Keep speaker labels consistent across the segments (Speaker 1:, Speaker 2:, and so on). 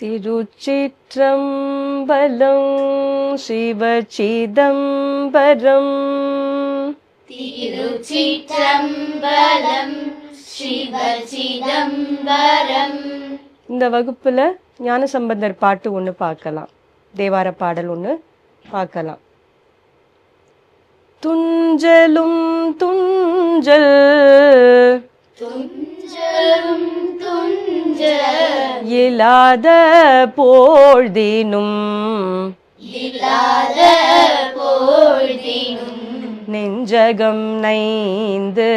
Speaker 1: திருச்சிற்றம்பலம் சிவச்சிதம்பரம்
Speaker 2: திருச்சிற்றம்பலம் சிவச்சிதம்பரம்
Speaker 1: இந்த வகுப்புல ஞானசம்பந்தர் பாட்டு ஒன்று பார்க்கலாம். தேவார பாடல் ஒன்று பார்க்கலாம். துஞ்சலும் துஞ்சல் இல்லாத போழ்தினும். நெஞ்சகம் நைந்து.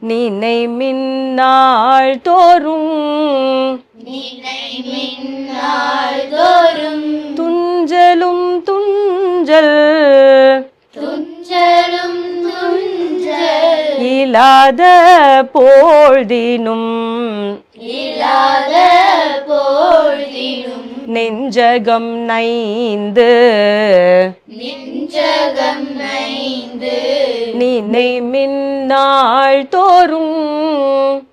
Speaker 1: நினை மின்னாள் தோறும்.
Speaker 2: நினை மின்னாள் தோறும்.
Speaker 1: இல்லாத போழ்தினும்.
Speaker 2: இல்லாத போழ்தினும்.
Speaker 1: நெஞ்சகம் நைந்து.
Speaker 2: நெஞ்சகம் நைந்து.
Speaker 1: நினை மின்னாள் தோறும்.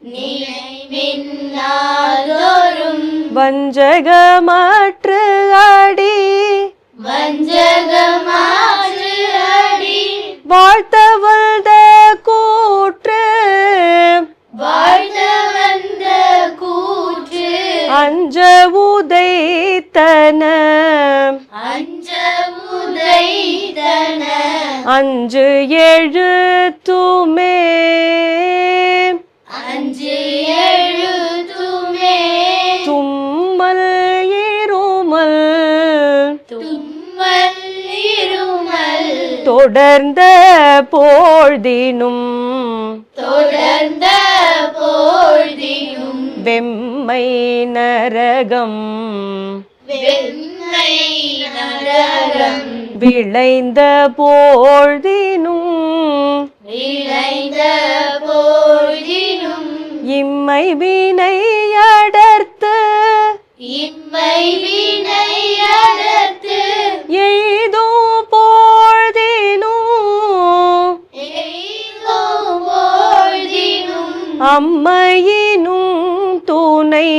Speaker 1: வஞ்சகமற்று அடி
Speaker 2: வஞ்சகமாற்று அடி
Speaker 1: வாழ்த்தவல்த அஞ்ச உதைத்தன
Speaker 2: அஞ்ச உதைத்தன
Speaker 1: அஞ்சு எழுத்துமே.
Speaker 2: அஞ்சு எழுதுமே
Speaker 1: தும்மல் இருமல்.
Speaker 2: தும்மல் இருமல்.
Speaker 1: தொடர்ந்த போழ்தினும்.
Speaker 2: தொடர்ந்த போழ்தினும்.
Speaker 1: வெம்மை நரகம். விளைந்த போழ்தினும்
Speaker 2: விளைந்த போழ்தினும்
Speaker 1: இம்மை வினை அடர்த்து
Speaker 2: இம்மை வினை அடர்த்து
Speaker 1: எய்தோ போழ்தினும்
Speaker 2: எய்தோ போழ்தினும்
Speaker 1: அம்மையினும் துணை.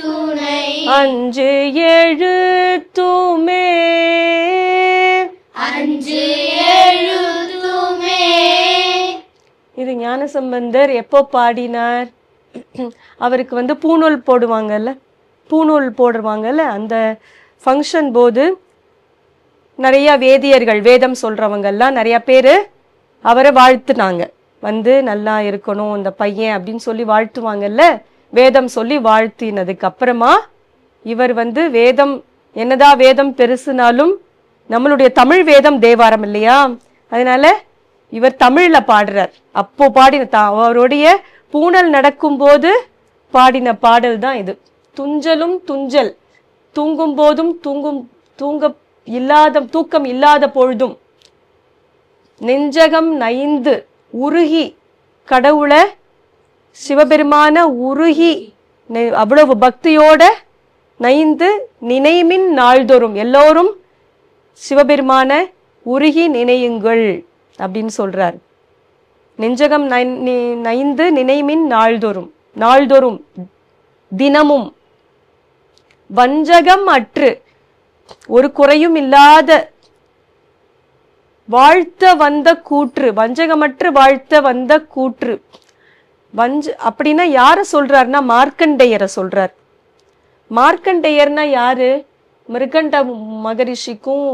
Speaker 2: துணை.
Speaker 1: அஞ்சு எழுத்துமே
Speaker 2: அஞ்சு எழுதுமே
Speaker 1: இது ஞானசம்பந்தர் எப்போ பாடினார்? அவருக்கு வந்து பூநூல் போடுவாங்கல்ல பூநூல் போடுவாங்கல்ல அந்த ஃபங்க்ஷன் போது நிறைய வேதியர்கள் வேதம் சொல்றவங்கெல்லாம் நிறைய பேர் அவரை வாழ்த்துனாங்க. வந்து நல்லா இருக்கணும் இந்த பையன் அப்படின்னு சொல்லி வாழ்த்துவாங்கல்ல? வேதம் சொல்லி வாழ்த்தினதுக்கு அப்புறமா இவர் வந்து வேதம் என்னதான் வேதம் பெருசுனாலும் நம்மளுடைய தமிழ் வேதம் தேவாரம் இல்லையா? அதனால இவர் தமிழ்ல பாடுறார். அப்போ பாடின அவருடைய அவருடைய பூணல் நடக்கும்போது பாடின பாடல் தான் இது. துஞ்சலும் துஞ்சல். தூங்கும் போதும் தூங்கும் தூங்க இல்லாத தூக்கம் இல்லாத பொழுதும் நெஞ்சகம் நைந்து உருகி கடவுளை சிவபெருமான உருகி நெ- அவ்வளவு பக்தியோட நைந்து நினைமின் நாள்தோறும் எல்லோரும் சிவபெருமான உருகி நினையுங்கள் அப்படின்னு சொல்றார். நெஞ்சகம் நைந்து நினைமின் நாள்தோறும் நாள்தோறும் தினமும் வஞ்சகம் அற்று ஒரு குறையும் இல்லாத வாழ்த்த வந்த கூற்று வஞ்சகமற்று வாழ்த்த வந்த கூற்று. வஞ்ச அப்படின்னா யாரை சொல்றாருன்னா மார்க்கண்டேயரை சொல்றார். மார்க்கண்டேயர்னா யாரு? மிருகண்ட மகரிஷிக்கும்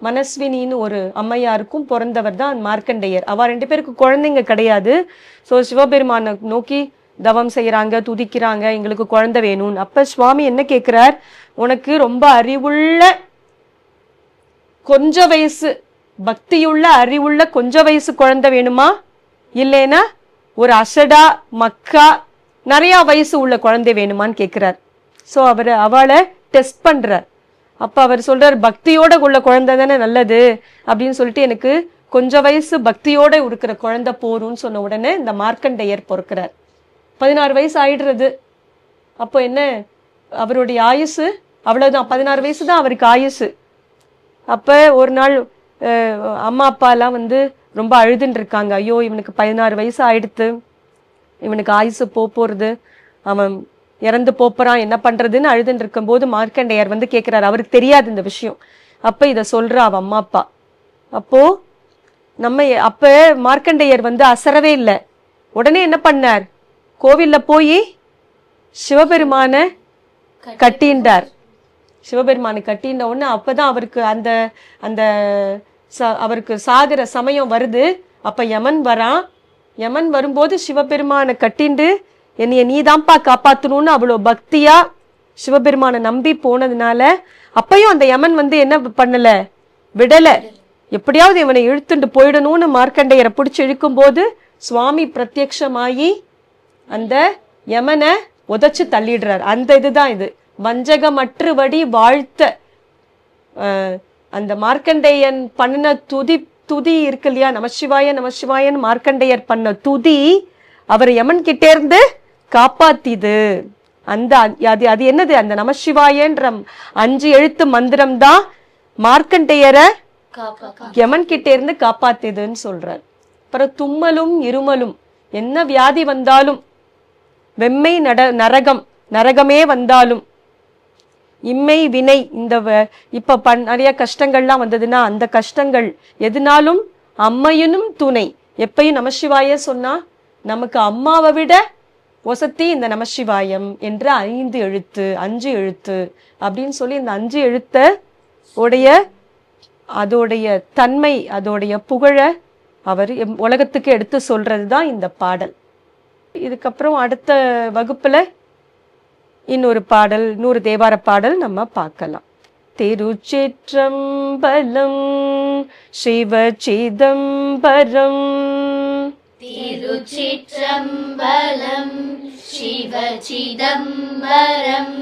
Speaker 1: மனஸ்வினின்னு ஒரு அம்மையாருக்கும் பிறந்தவர் தான் மார்க்கண்டேயர். அவ ரெண்டு பேருக்கு குழந்தைங்க கிடையாது. ஸோ சிவபெருமானை நோக்கி தவம் செய்கிறாங்க துதிக்கிறாங்க எங்களுக்கு குழந்தை வேணும்னு. அப்ப சுவாமி என்ன கேட்குறார் உனக்கு ரொம்ப அறிவுள்ள கொஞ்ச வயசு பக்தியுள்ள அறிவுள்ள கொஞ்ச வயசு குழந்தை வேணுமா? இல்லைன்னா ஒரு அசடா மக்கா நிறையா வயசு உள்ள குழந்தை வேணுமான்னு கேட்குறார் ஸோ அவர் அவளை டெஸ்ட் பண்ணுறார் அப்போ அவர் சொல்கிறார் பக்தியோட உள்ள குழந்தை தானே நல்லது அப்படின்னு சொல்லிட்டு எனக்கு கொஞ்ச வயசு பக்தியோட இருக்கிற குழந்தை போரும்னு சொன்ன உடனே இந்த மார்க்கண்டேயர் பொறுக்கிறார். பதினாறு வயசு ஆயிடுறது. அப்போ என்ன? அவருடைய ஆயுசு அவ்வளோதான் பதினாறு வயசு தான் அவருக்கு ஆயுசு. அப்போ ஒரு நாள் அம்மா அப்பாலாம் வந்து ரொம்ப அழுதுன்னு இருக்காங்க. ஐயோ இவனுக்கு பதினாறு வயசு ஆயிடுத்து. இவனுக்கு ஆயுசு போப் போறது. அவன் இறந்து போப்பறான் என்ன பண்றதுன்னு அழுதுன்னு இருக்கும்போது மார்க்கண்டேயர் வந்து கேட்கிறாரு அவருக்கு தெரியாது இந்த விஷயம். அப்ப இத சொல்றா அவ அம்மா அப்பா. அப்போ நம்ம அப்ப மார்க்கண்டேயர் வந்து அசரவே இல்லை. உடனே என்ன பண்ணார்? கோவில்ல போய் சிவபெருமான கட்டிண்டார் சிவபெருமானை கட்டின உடனே அப்பதான் அவருக்கு அந்த அந்த ச- அவருக்கு சாகிற சமயம் வருது. அப்ப யமன் வரான் யமன் வரும்போது சிவபெருமானை கட்டிண்டு என்னைய நீதான்ப்பா காப்பாற்றணும்னு அவ்வளோ பக்தியா சிவபெருமானை நம்பி போனதுனால அப்பயும் அந்த யமன் வந்து என்ன பண்ணல? விடல. எப்படியாவது இவனை இழுத்துண்டு போயிடணும்னு மார்க்கண்டேயரை பிடிச்சி இழுக்கும்போது சுவாமி பிரத்யக்ஷமாயி அந்த யமனை உதைச்சு தள்ளிடுறார். அந்த இதுதான் இது. வஞ்சகமற்றுபடி வாழ்த்த. அந்த மார்க்கண்டேயன் பண்ணின துதி துதி இருக்கு இல்லையா? நமசிவாய நமசிவாயன் மார்க்கண்டேயர் பண்ண துதி அவர் யமன் கிட்டே இருந்து காப்பாத்திது. அந்த அது அது என்னது? அந்த நமசிவாயன்ற அஞ்சு எழுத்து மந்திரம் தான் மார்க்கண்டேயரை யமன் கிட்ட இருந்து காப்பாத்தியதுன்னு சொல்றார். அப்புறம் தும்மலும் இருமலும் என்ன வியாதி வந்தாலும் வெம்மை நட நரகம் நரகமே வந்தாலும் இம்மை வினை இந்த வ- பண் நிறைய கஷ்டங்கள்லாம் வந்ததுன்னா அந்த கஷ்டங்கள் எதுனாலும் அம்மையினும் துணை. எப்பையும் நமசிவாய சொன்னா நமக்கு அம்மாவை விட ஒசத்தி இந்த நமசிவாயம் என்ற ஐந்து எழுத்து அஞ்சு எழுத்து அப்படின்னு சொல்லி இந்த அஞ்சு எழுத்த உடைய அதோடைய தன்மை அதோடைய புகழ அவர் எம் உலகத்துக்கு எடுத்து சொல்றது தான் இந்த பாடல். இதுக்கப்புறம் அடுத்த வகுப்புல இன்னொரு பாடல் இன்னொரு தேவார பாடல் நம்ம பார்க்கலாம். திருச்சிற்றம்பலம் சிவ சிதம்பரம்
Speaker 2: திருச்சிற்றம்பலம் சிவ சிதம்பரம்